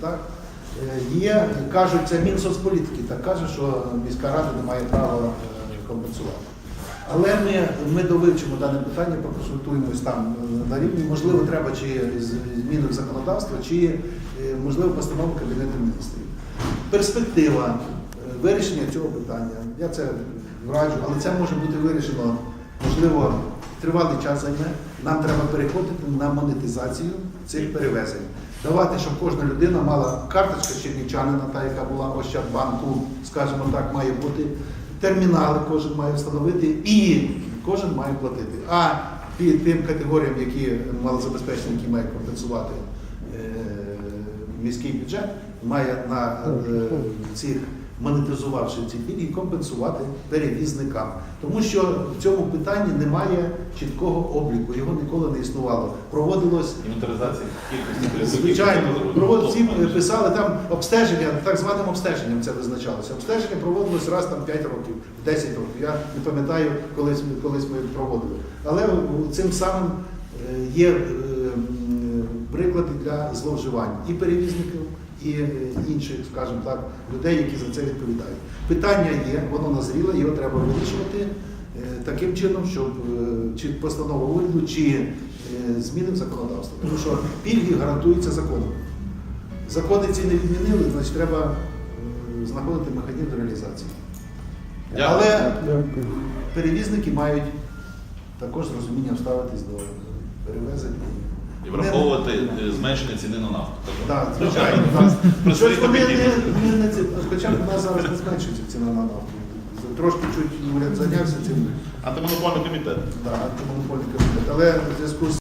Так? Е, Є, кажуть, це Мінсоцполітики, так каже, що міська рада не має права е, компенсувати. Але ми, ми довивчимо дане питання, проконсультуємось там е, на рівні. Можливо, треба чи зміни в законодавство, чи можливо постанову Кабінету міністрів. Перспектива вирішення цього питання. Я це раджу, але це може бути вирішено, можливо, тривалий час займе. Нам треба переходити на монетизацію цих перевезень. Давати, щоб кожна людина мала карточка чернівчанина, та яка була Ощадбанку, скажімо так, має бути. Термінали кожен має встановити і кожен має платити. А під тим категоріям, які малозабезпечені, які мають компенсувати е, міський бюджет, має на е, цих монетизувавши ці пільги, компенсувати перевізникам. Тому що в цьому питанні немає чіткого обліку, його ніколи не існувало. Проводилось Інвентаризація кількості. Звичайно, провод, всі писали там обстеження, так званим обстеженням це визначалося. Обстеження проводилось раз там 5 років, 10 років. Я не пам'ятаю, колись, колись ми проводили. Але цим самим е, є е, приклади для зловживань і перевізників, і е, інших, скажімо так, людей, які за це відповідають. Питання є, воно назріло, його треба вирішувати е, таким чином, щоб е, чи постанова уряду, чи зміни в законодавство. Тому що пільги гарантуються законом. Закони ці не відмінили, значить треба знаходити механізм реалізації. Дякую. Але Дякую. перевізники мають також з розумінням ставитись до перевезень. І враховувати е, зменшення ціни на нафту. Так, звичайно. Щось вони не, не, не, ці- хоча б у нас зараз не зменшується ціна на нафту. Трошки чуть уряд зайнявся цим, Антимонопольний комітет. да, антимонопольний комітет. Але в зв'язку з